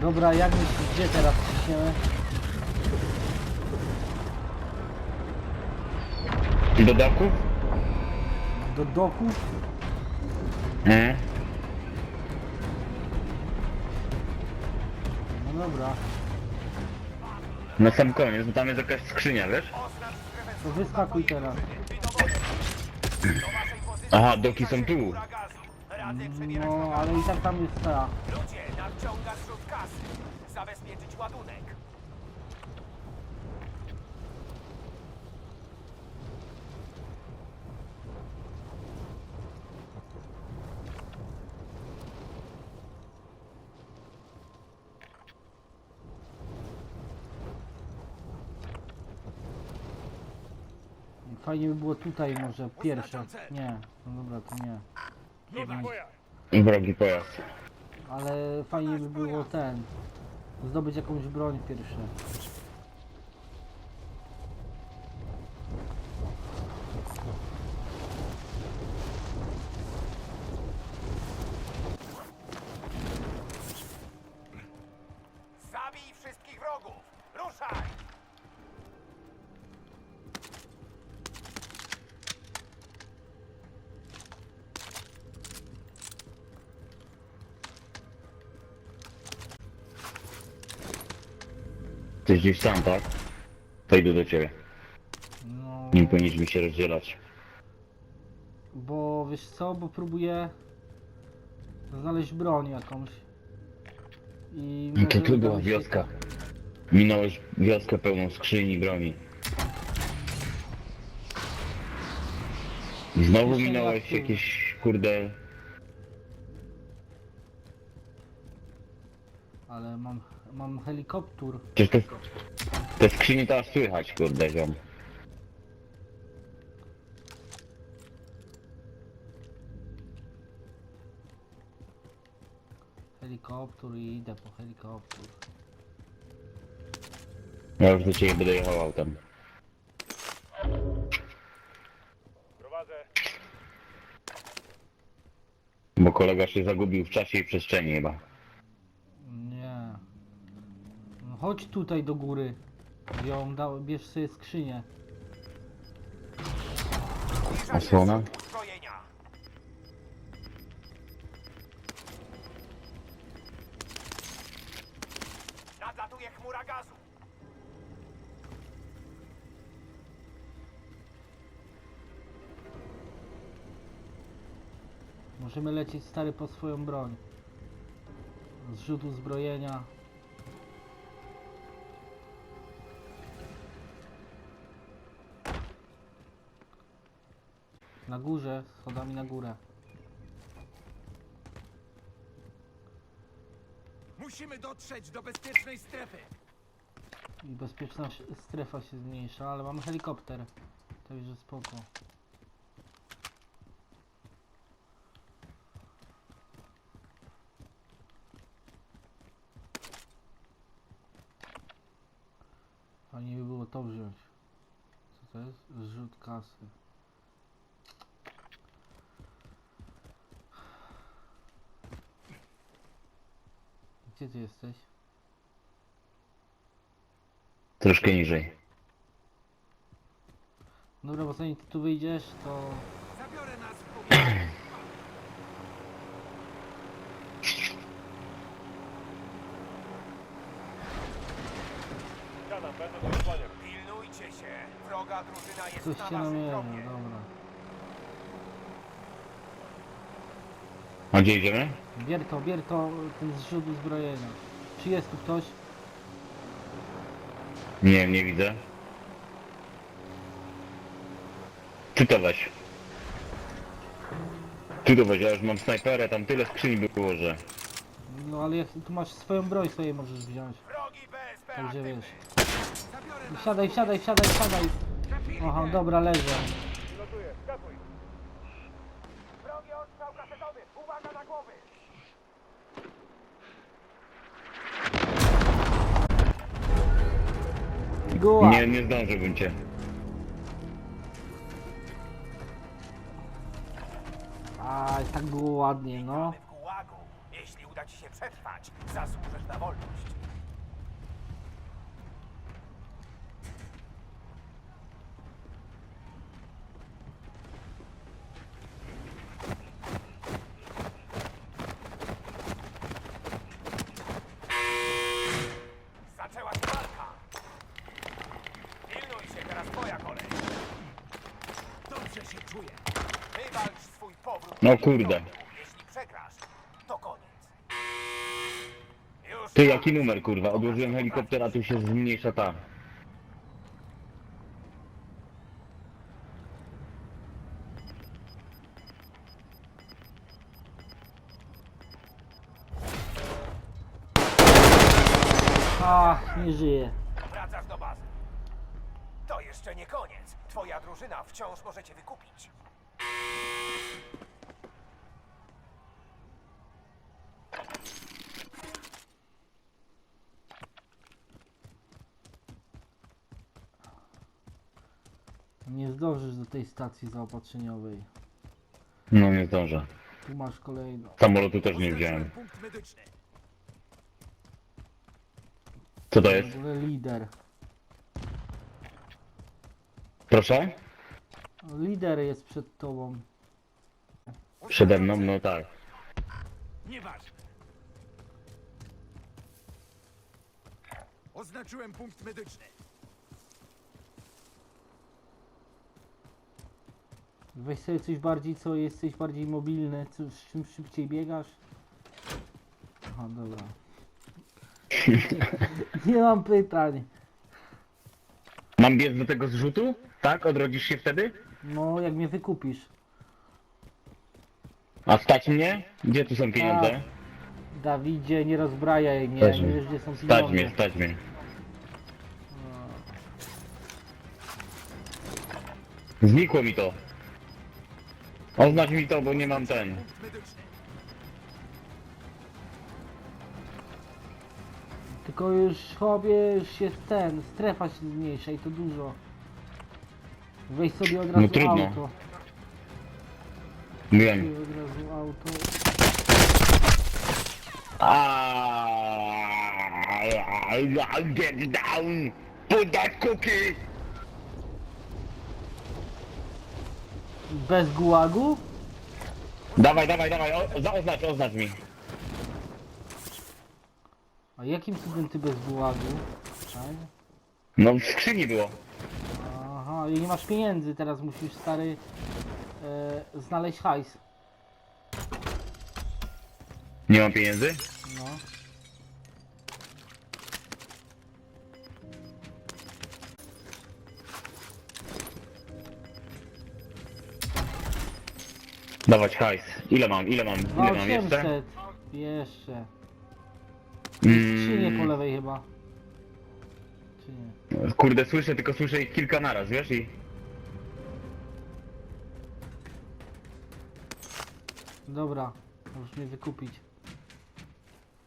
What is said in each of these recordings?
Dobra, jak myślisz, gdzie teraz ciśniemy? Do doków? Do doków? Mhm. No dobra. Na sam koniec, bo tam jest jakaś skrzynia, wiesz? To wyskakuj teraz. Aha, doki są tu. No, ale i tak tam jest ta. Zrzut kasy. Zabezpieczyć ładunek. Fajnie by było tutaj może pierwsze. Nie, no dobra, to nie. Wrogi pojazd. Ale fajnie by było ten. Zdobyć jakąś broń pierwsze. Ty gdzieś sam, tak? To idę do ciebie. No, Nie powinniśmy się rozdzielać. bo wiesz co, bo próbuję znaleźć broń jakąś. I No to może tu uda była mi się- wioska. Minąłeś wioskę pełną skrzyni i broni. Znowu Jeszcze minąłeś raz tu. jakieś, kurde... Ale mam, mam helikopter. Przecież te, te skrzynie to aż słychać, kurde, ziom. Helikopter i idę po helikopter. Ja już do ciebie będę jechał autem. Prowadzę. Bo kolega się zagubił w czasie i przestrzeni chyba. Nie. No chodź tutaj do góry. Ją dał, bierz sobie skrzynię. Osłona? zrzut uzbrojenia. Nadlatuje chmura gazu. Możemy lecieć stary po swoją broń. Zrzut uzbrojenia. Na górze, schodami na górę. Musimy dotrzeć do bezpiecznej strefy. I bezpieczna ś- strefa się zmniejsza, ale mamy helikopter. Także spoko. Fajnie by było to wziąć. Co to jest? Zrzut kasy. Gdzie ty jesteś? Troszkę niżej. Dobra, bo zanim ty tu wyjdziesz, to Zabiorę nas w. Pilnujcie się. Wroga drużyna jest coś na się waszym. Dobra. A gdzie idziemy? Bier to, bier to, ten zrzut uzbrojenia. Czy jest tu ktoś? Nie, nie widzę. Ty to weź. Ty to weź, ja już mam snajperę, tam tyle skrzyni było, że... No ale jak tu masz swoją broń sobie możesz wziąć. Wrogi BSP Także aktywny. wiesz. Zabiorę nas. Wsiadaj, wsiadaj, wsiadaj, wsiadaj. Trafili Aha, mnie. dobra, leżę. Guła. Nie, nie zdążyłbym cię. A, tak było ładnie, no. W gułagu. Jeśli uda ci się się przetrwać, zasłużysz na wolność. No kurde. Jeśli przegrasz, to koniec. Już Ty, jaki numer, kurwa? Odłożyłem helikoptera, tu się zmniejsza ta. Ach, nie żyje. Wracasz do bazy. To jeszcze nie koniec. Twoja drużyna wciąż może cię wykupić. Nie zdążysz do tej stacji zaopatrzeniowej. No nie zdążę. Tu masz kolejną. Samolotu też nie wziąłem. Punkt medyczny. Co to W jest? ogóle lider. Proszę? Lider jest przed tobą. Przede mną? No tak. Nieważne. Oznaczyłem punkt medyczny. Weź sobie coś bardziej, co jesteś bardziej mobilny, co, z czym szybciej biegasz. Aha, dobra. Nie mam pytań. Mam biec do tego zrzutu? Tak? Odrodzisz się wtedy? No, jak mnie wykupisz. A stać mnie? Gdzie tu są pieniądze? Dawidzie, nie rozbrajaj mnie, Stać nie mnie. wiesz gdzie są Stać pieniądze. mnie, stać mnie. Znikło mi to. Oznacz mi to, bo nie mam ten. Tylko już chłopie, już się ten, strefa się zmniejsza i to dużo. Weź sobie od razu No trudno. auto. Wiem. Weź od razu auto. I'll get down. Put that cookie. Bez gułagu? Dawaj, dawaj, dawaj. O, za- oznacz, oznacz mi. A jakim cudem ty bez gułagu? Tak? No w skrzyni było. Aha, i nie masz pieniędzy, teraz musisz stary e, znaleźć hajs. Nie mam pieniędzy? No. Dawać hajs. Ile mam, ile mam, ile mam jeszcze? 800. Jeszcze. Skrzynie po Mm, lewej chyba. Czy nie? kurde, słyszę, tylko słyszę ich kilka naraz, wiesz? I Dobra, możesz mnie wykupić.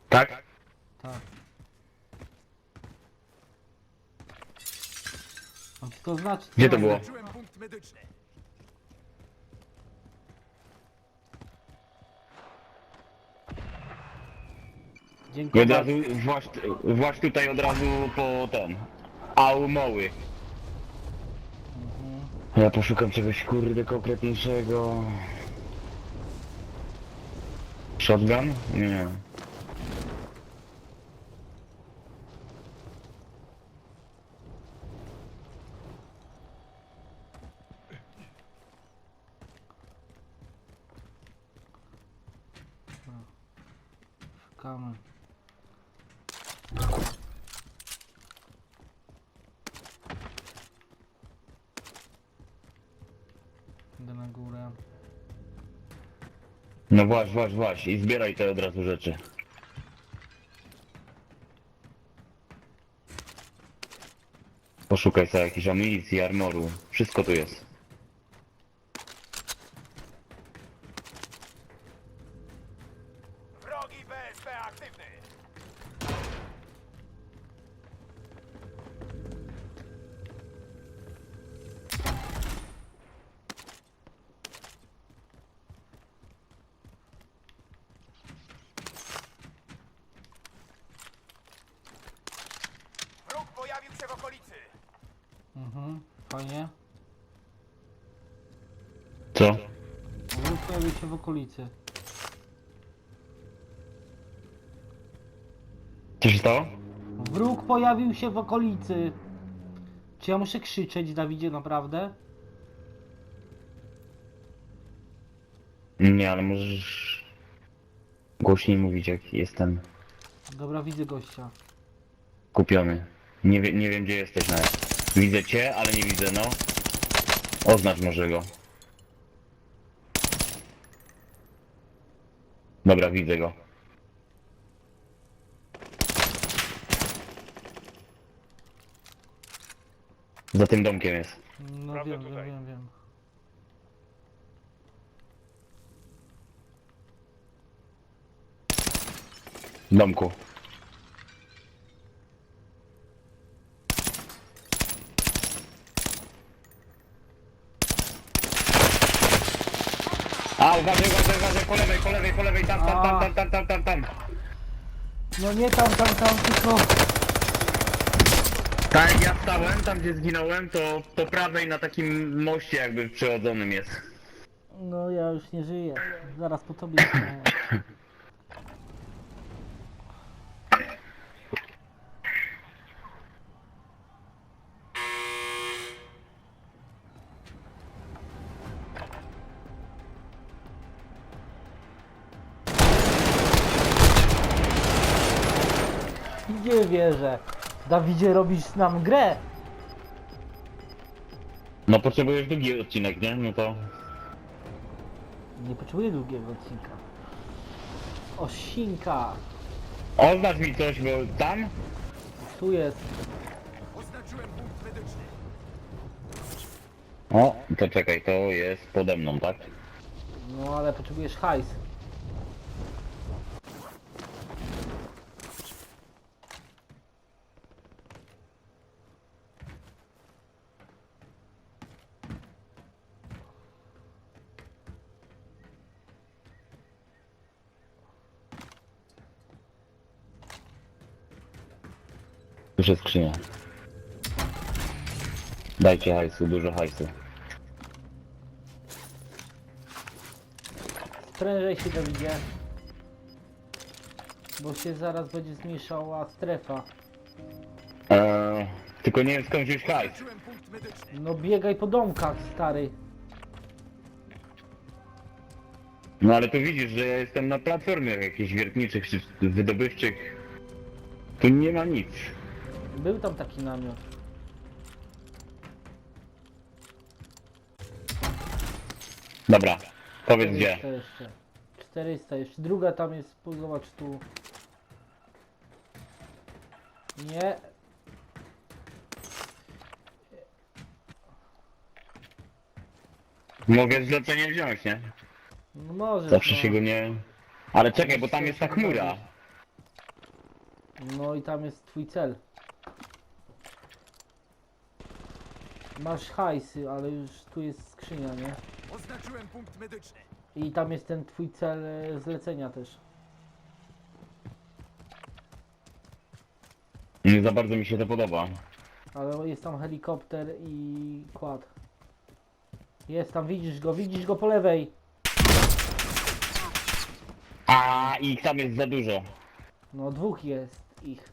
tak? Tak. Mam ci to znaczy. Gdzie to było? Punkt medyczny. Dziękuję. od razu właś, właś tutaj od razu po ten. Aumoły. Mhm. Ja poszukam czegoś kurde konkretniejszego. Shotgun? Nie. Szukamy. Idę na górę. No właś, właś, właś. I zbieraj te od razu rzeczy. Poszukaj sobie jakiejś amunicji, armoru. Wszystko tu jest. Się w okolicy. Mhm, fajnie. Co? Wróg pojawił się w okolicy. Co się stało? Wróg pojawił się w okolicy. Czy ja muszę krzyczeć, Dawidzie, naprawdę? Nie, ale możesz głośniej mówić jak jestem Dobra, widzę gościa. kupiony. Nie, wie, nie wiem gdzie jesteś nawet. Widzę cię, ale nie widzę, no. Oznacz może go. Dobra, widzę go. Za tym domkiem jest. No Prawda wiem, wiem, tutaj. wiem, wiem. W domku. Uważaj, uważaj, uważaj, po lewej, po lewej, po lewej, tam, tam, tam, tam, tam, tam, tam, tam. No nie tam, tam, tam, tylko... Tak jak ja stałem, tam gdzie zginąłem, to po prawej na takim moście jakby przechodzonym jest. No ja już nie żyję. Zaraz po tobie. wierzę. Dawidzie robisz nam grę. No potrzebujesz drugi odcinek, nie? No to... Nie potrzebuję długiego odcinka. Osinka. Oznacz mi coś, bo tam? Tu jest. Oznaczyłem punkt medyczny. O, to czekaj, to jest pode mną, tak? No ale potrzebujesz hajs. Jest skrzynia. Dajcie hajsu, dużo hajsu. Sprężaj się Dawidzie. Bo się zaraz będzie zmniejszała strefa. Eee, tylko nie wiem skąd wziąć hajs. No biegaj po domkach, stary. No ale tu widzisz, że ja jestem na platformie jakichś wiertniczych czy wydobywczych. Tu nie ma nic. Był tam taki namiot. Dobra, powiedz gdzie. 400 jeszcze. 400 jeszcze. Druga tam jest, po- zobacz tu. Nie. Mogę zlecenie wziąć, nie? No może. Zawsze no. się go nie... Ale czekaj, bo tam jest ta chmura. No i tam jest twój cel. Masz hajsy, ale już tu jest skrzynia, nie? Oznaczyłem punkt medyczny. I tam jest ten twój cel e, zlecenia też. Nie za bardzo mi się to podoba. Ale jest tam helikopter i kład. Jest tam, widzisz go, widzisz go po lewej. A ich tam jest za dużo. No dwóch jest ich.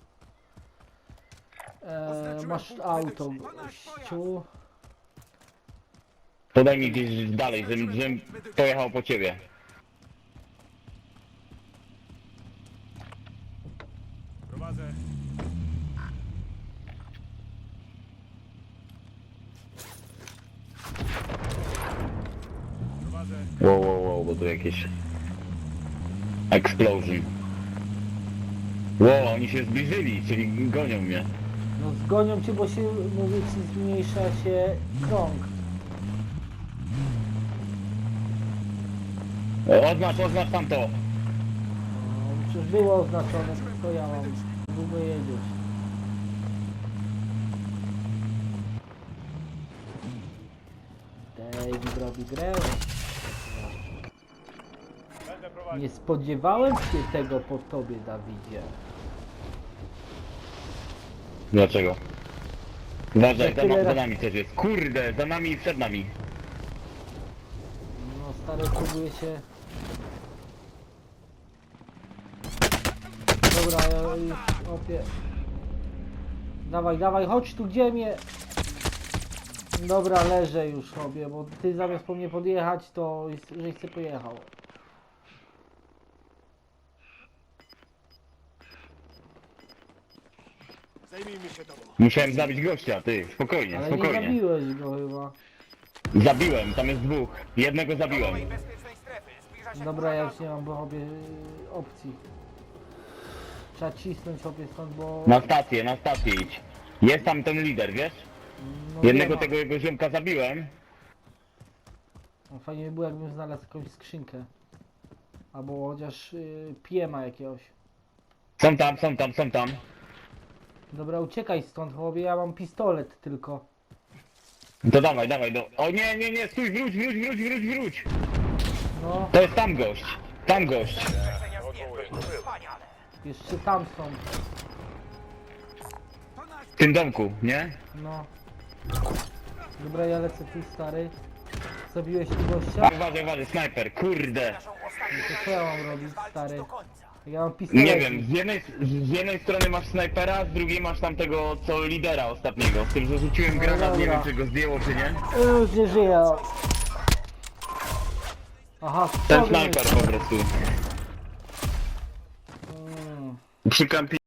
E, masz auto, gościu. Podaj mi gdzieś dalej, żebym, żebym pojechał po ciebie. Prowadzę. Prowadzę. Wow, wow, wow, bo tu jakieś... Explosion. Wow, oni się zbliżyli, czyli gonią mnie. No zgonią cię, bo się, mówię ci, zmniejsza się krąg. Oznacz, oznacz tamto. No, przecież było oznaczone, tylko ja mam. Długo jedziesz. David robi grę. Będę prowadził. Nie spodziewałem się tego po tobie, Dawidzie. Dlaczego? Uważaj, za, na, za nami coś jest. Kurde, za nami i przed nami. No stary próbuje się. Dobra, ja już opie. Dawaj, dawaj, chodź tu gdzie mnie. Dobra, leżę już sobie, bo ty zamiast po mnie podjechać, to żeś chce pojechał. Zajmijmy się tobą. Musiałem zabić gościa, ty, spokojnie, Ale nie spokojnie. zabiłeś go chyba. Zabiłem, tam jest dwóch. Jednego zabiłem. Nowej bezpiecznej strefy. Zbliża się Dobra, ja już nie mam bo obie opcji. Trzeba cisnąć obie stąd, bo... Na stację, na stację idź. Jest tam ten lider, wiesz? no, Jednego tego jego ziomka zabiłem. No, Fajnie by było jakbym znalazł jakąś skrzynkę. Albo chociaż yy, piema jakiegoś. Są tam, są tam, są tam. Dobra, uciekaj stąd, chłopie, ja mam pistolet tylko. To dawaj, dawaj, do... O nie, nie, nie, stój, wróć, wróć, wróć, wróć, wróć. No, To jest tam gość. Tam gość. Jeszcze tam są. W tym domku, nie? No. Dobra, ja lecę tu, stary. Zabiłeś tu gościa? Uważaj, uważaj, snajper, kurde. Ostatnią To co ja mam robić, stary? Ja mam pistolet. Nie wiem, z jednej, z jednej strony masz snajpera, z drugiej masz tamtego, co lidera ostatniego. Z tym, że rzuciłem No granat, nie dobra. wiem, czy go zdjęło, czy nie. Już nie żyję. Aha, Ten snajper po prostu. Przy kampie